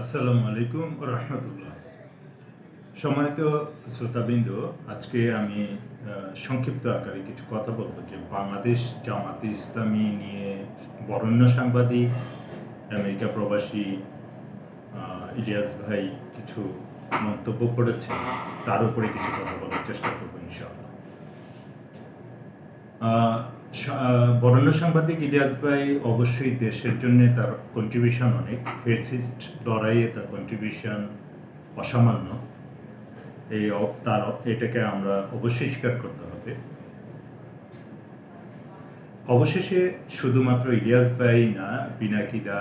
আসসালামু আলাইকুম রহমতুল্লাহ। সম্মানিত শ্রোতাবৃন্দ, আজকে আমি সংক্ষিপ্ত আকারে কিছু কথা বলব যে বাংলাদেশ জামাতে ইসলামী নিয়ে বরেণ্য সাংবাদিক, আমেরিকা প্রবাসী ইলিয়াস ভাই কিছু মন্তব্য করেছেন, তার উপরে কিছু কথা বলার চেষ্টা করব ইনশাআল্লাহ। বরেণ্য সাংবাদিক ইলিয়াস ভাই অবশ্যই দেশের জন্য তার কন্ট্রিবিউশন অনেক। ফেসিস্ট লড়াইয়ে তার কন্ট্রিবিউশন অসামান্য। এই তার এটাকে আমরা অবশ্যই স্বীকার করতে হবে। অবশেষে শুধুমাত্র ইলিয়াস ভাই না, পিনাকিদা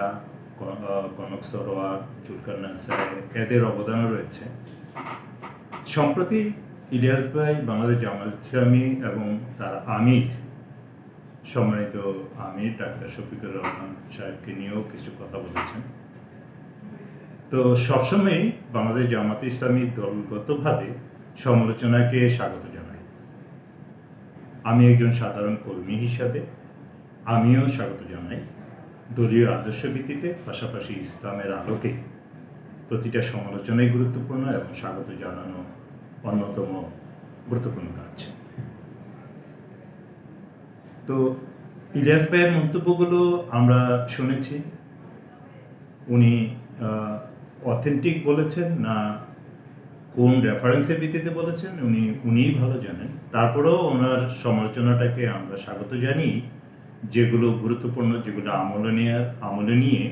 কনক সরোয়ার জুলকার নাসার এদের অবদানও রয়েছে। সম্প্রতি ইলিয়াস ভাই বাংলাদেশ জামাত ইসলামী এবং তার আমির সম্মানিত আমির ডাক্তার শফিকুর রহমান সাহেবকে নিয়েও কিছু কথা বলেছেন। তো সবসময়ই বাংলাদেশ জামাতে ইসলামী দলগতভাবে সমালোচনাকে স্বাগত জানাই। আমি একজন সাধারণ কর্মী হিসাবে আমিও স্বাগত জানাই। দলীয় আদর্শ ভিত্তিতে পাশাপাশি ইসলামের আলোকে প্রতিটা সমালোচনাই গুরুত্বপূর্ণ এবং স্বাগত জানানো অন্যতম গুরুত্বপূর্ণ কাজ। তো ইলিয়াস ভাইয়ের মন্তব্যগুলো আমরা শুনেছি। উনি অথেন্টিক বলেছেন না কোন রেফারেন্সের ভিত্তিতে বলেছেন, উনি, উনিই ভালো জানেন। তারপরেও ওনার সমালোচনাটাকে আমরা স্বাগত জানি যেগুলো গুরুত্বপূর্ণ, যেগুলো আমলে নিয়ে আমলে নিয়ে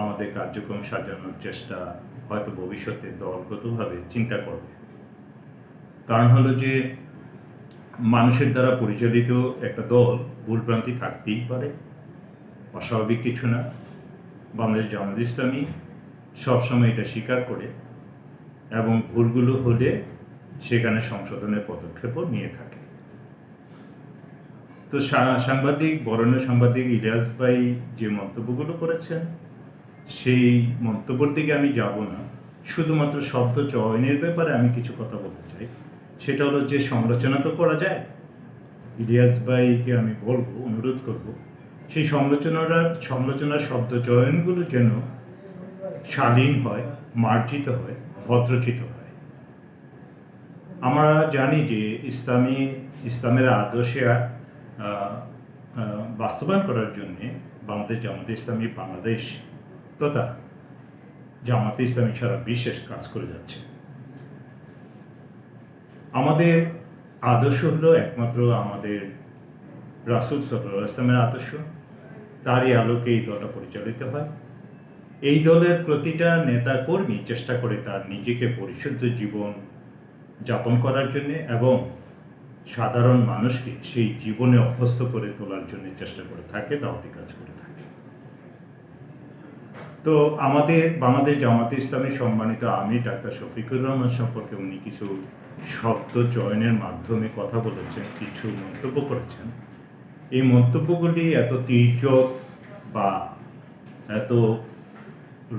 আমাদের কার্যক্রম সাজানোর চেষ্টা হয়তো ভবিষ্যতে দলগতভাবে চিন্তা করবে। কারণ হলো যে মানুষের দ্বারা পরিচালিত একটা দল ভুলভ্রান্তি থাকতেই পারে। অস্বাভাবিক কিছু না। বাংলাদেশ জামাত ইসলামী সবসময় এটা স্বীকার করে এবং ভুলগুলো হলে সেখানে সংশোধনের পদক্ষেপও নিয়ে থাকে। তো সাংবাদিক, বরেণ্য সাংবাদিক ইলিয়াস ভাই যে মন্তব্যগুলো করেছেন, সেই মন্তব্যের দিকে আমি যাব না। শুধুমাত্র শব্দ চয়নের ব্যাপারে আমি কিছু কথা বলতে চাই। সেটা হলো যে সমালোচনা তো করা যায়, ইলিয়াস ভাইকে আমি বলব, অনুরোধ করব, সেই সমালোচনার সমালোচনার শব্দ চয়নগুলো যেন শালীন হয়, মার্জিত হয়, ভদ্রচিত হয়। আমরা জানি যে ইসলামী ইসলামের আদর্শে বাস্তবায়ন করার জন্যে বাংলাদেশ জামাতে ইসলামী, বাংলাদেশ তথা জামাতে ইসলামী সারা বিশেষ কাজ করে যাচ্ছে। আমাদের আদর্শ হলো একমাত্র আমাদের রাসুল সাল্লাহ ইসলামের আদর্শ। তারই আলোকে এই দলটা পরিচালিত হয়। এই দলের প্রতিটা নেতা কর্মী চেষ্টা করে তার নিজেকে পরিশুদ্ধ জীবন যাপন করার জন্য এবং সাধারণ মানুষকে সেই জীবনে অভ্যস্ত করে তোলার জন্য চেষ্টা করে থাকে, দাওয়াতি কাজ করে থাকে। তো আমাদের বাংলাদেশ জামাতে ইসলামের সম্মানিত আমি ডাক্তার শফিকুর রহমান সম্পর্কে উনি কিছু শব্দ চয়নের মাধ্যমে কথা বলেছেন, কিছু মন্তব্য করেছেন। এই মন্তব্যগুলি এত তীর্যক বা এত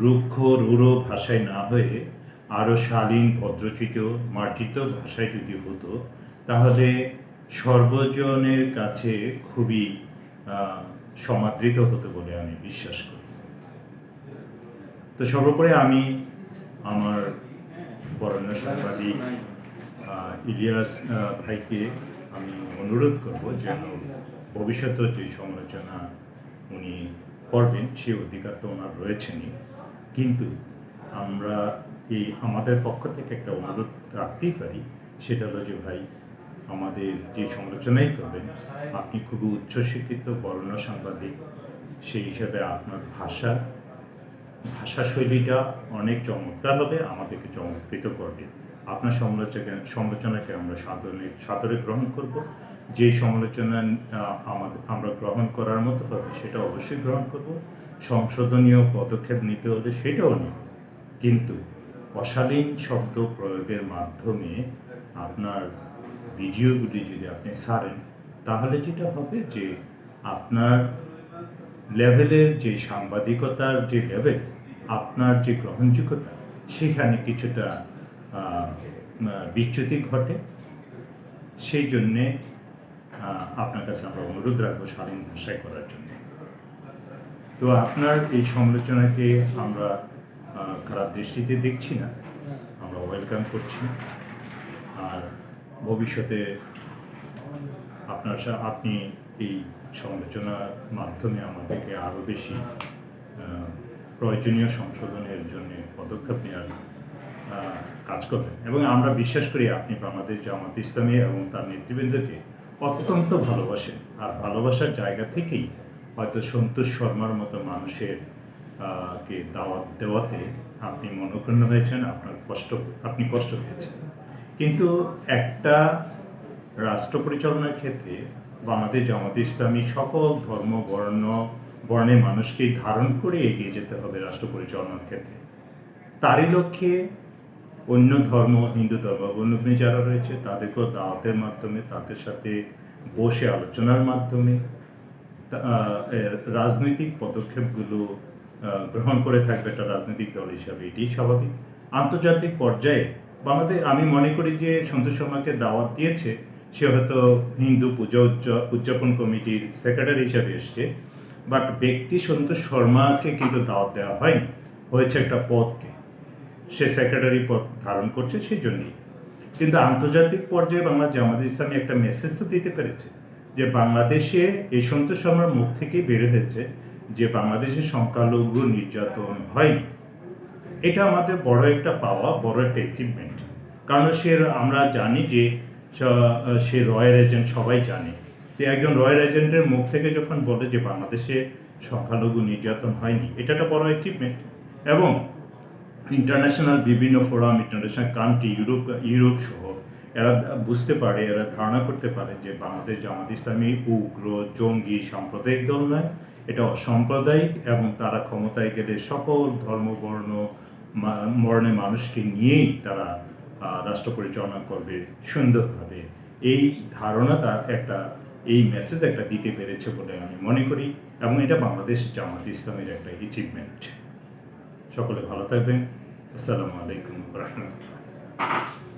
রুক্ষ, রূঢ় ভাষায় না হয়ে আরও শালীন, ভদ্রচিত, মার্জিত ভাষায় যদি হতো, তাহলে সর্বজনের কাছে খুবই সমাদৃত হতো বলে আমি বিশ্বাস করি। তো সর্বোপরি আমি আমার বরেণ্য সাংবাদিক ইলিয়াস ভাইকে আমি অনুরোধ করব যেন ভবিষ্যতে যে সমালোচনা উনি করবেন, সে অধিকার তো ওনার রয়েছেনই। কিন্তু আমরা এই আমাদের পক্ষ থেকে একটা অনুরোধ রাখতেই পারি, সেটা হলো যে ভাই, আমাদের যে সমালোচনাই করবেন, আপনি খুবই উচ্চশিক্ষিত বর্ণ সাংবাদিক, সেই হিসাবে আপনার ভাষা ভাষা শৈলীটা অনেক চমৎকার হবে, আমাদেরকে চমৎকৃত করবে। আপনার সমালোচনা সমালোচনাকে আমরা সাদরে সাদরে গ্রহণ করব। যে সমালোচনা আমাদের আমরা গ্রহণ করার মতো হবে, সেটা অবশ্যই গ্রহণ করব। সংশোধনীয় পদক্ষেপ নিতে হলে সেটাও নিব কিন্তু অশালীন শব্দ প্রয়োগের মাধ্যমে আপনার ভিডিওগুলি যদি আপনি সারেন, তাহলে যেটা হবে যে আপনার লেভেলের যে সাংবাদিকতার যে লেভেল, আপনার যে গ্রহণযোগ্যতা, সেখানে কিছুটা বিচ্যুতি ঘটে। সেই জন্যে আপনার কাছে আমরা অনুরোধ রাখব শালীন ভাষায় করার জন্য। তো আপনার এই সমালোচনাকে আমরা খারাপ দৃষ্টিতে দেখছি না। আমরা ওয়েলকাম করছি। আর ভবিষ্যতে আপনার আপনি এই সমালোচনার মাধ্যমে আমাদেরকে আরও বেশি প্রয়োজনীয় সংশোধনের জন্য পদক্ষেপ নেওয়ার কাজ করবেন। এবং আমরা বিশ্বাস করি আপনি বাংলাদেশ জামাত ইসলামী এবং তার নেতৃবৃন্দকে অত্যন্ত ভালোবাসেন। আর ভালোবাসার জায়গা থেকেই হয়তো সন্তোষ শর্মার মতো মানুষের কে দাওয়াত দেওয়াতে আপনি মনক্ষুণ্ণ হয়েছেন, আপনার কষ্ট, আপনি কষ্ট পেয়েছেন। কিন্তু একটা রাষ্ট্র পরিচালনার ক্ষেত্রে বাংলাদেশ জামাত ইসলামী সকল ধর্ম, বর্ণ বর্ণের মানুষকে ধারণ করে এগিয়ে যেতে হবে রাষ্ট্র পরিচালনার ক্ষেত্রে। তারই লক্ষ্যে অন্য ধর্ম, হিন্দু ধর্মাবলম্বী যারা রয়েছে, তাদেরকেও দাওয়াতের মাধ্যমে, তাদের সাথে বসে আলোচনার মাধ্যমে রাজনৈতিক পদক্ষেপগুলো গ্রহণ করে থাকবে একটা রাজনৈতিক দল হিসাবে। এটি স্বাভাবিক। আন্তর্জাতিক পর্যায়ে বাংলাদেশ, আমি মনে করি যে সন্তোষ শর্মাকে দাওয়াত দিয়েছে সে হয়তো হিন্দু পূজা উদযাপন কমিটির সেক্রেটারি হিসাবে এসছে। বাট ব্যক্তি সন্তোষ শর্মাকে কিন্তু দাওয়াত দেওয়া হয়নি। হয়েছে একটা পদকে। সে সেক্রেটারি পদ ধারণ করছে সেই জন্যই। কিন্তু আন্তর্জাতিক পর্যায়ে বাংলা জামাত ইসলামী একটা মেসেজ তো দিতে পেরেছে যে বাংলাদেশে এই সন্তোষ শর্মার মুখ থেকেই বের হয়েছে যে বাংলাদেশে সংখ্যালঘু নির্যাতন হয়নি। এটা আমাদের বড় একটা পাওয়া, বড় একটা অ্যাচিভমেন্ট কারণ সে আমরা জানি যে স- রয়্যাল এজেন্ট সবাই জানে। যে একজন রয়্যাল এজেন্টের মুখ থেকে যখন বলে যে বাংলাদেশে সংখ্যালঘু নির্যাতন হয়নি, এটা একটা বড় অ্যাচিভমেন্ট এবং ইন্টারন্যাশনাল বিভিন্ন forum international country Europe Europe সহ, এরা বুঝতে পারে, এরা ধারণা করতে পারে যে বাংলাদেশ জামাত ইসলামী উগ্র, জঙ্গি, সাম্প্রদায়িক দল নয়। এটা অসাম্প্রদায়িক এবং তারা ক্ষমতায় গেলে সকল ধর্ম, বর্ণ, মা- মানুষকে নিয়েই তারা রাষ্ট্র পরিচালনা করবে সুন্দরভাবে। এই ধারণাটা একটা, এই মেসেজ একটা দিতে পেরেছে বলে আমি মনে করি এবং এটা বাংলাদেশ জামাত ইসলামের একটা অ্যাচিভমেন্ট সকলে ভালো থাকবেন। আসসালামু আলাইকুম রহমতুল্লাহ।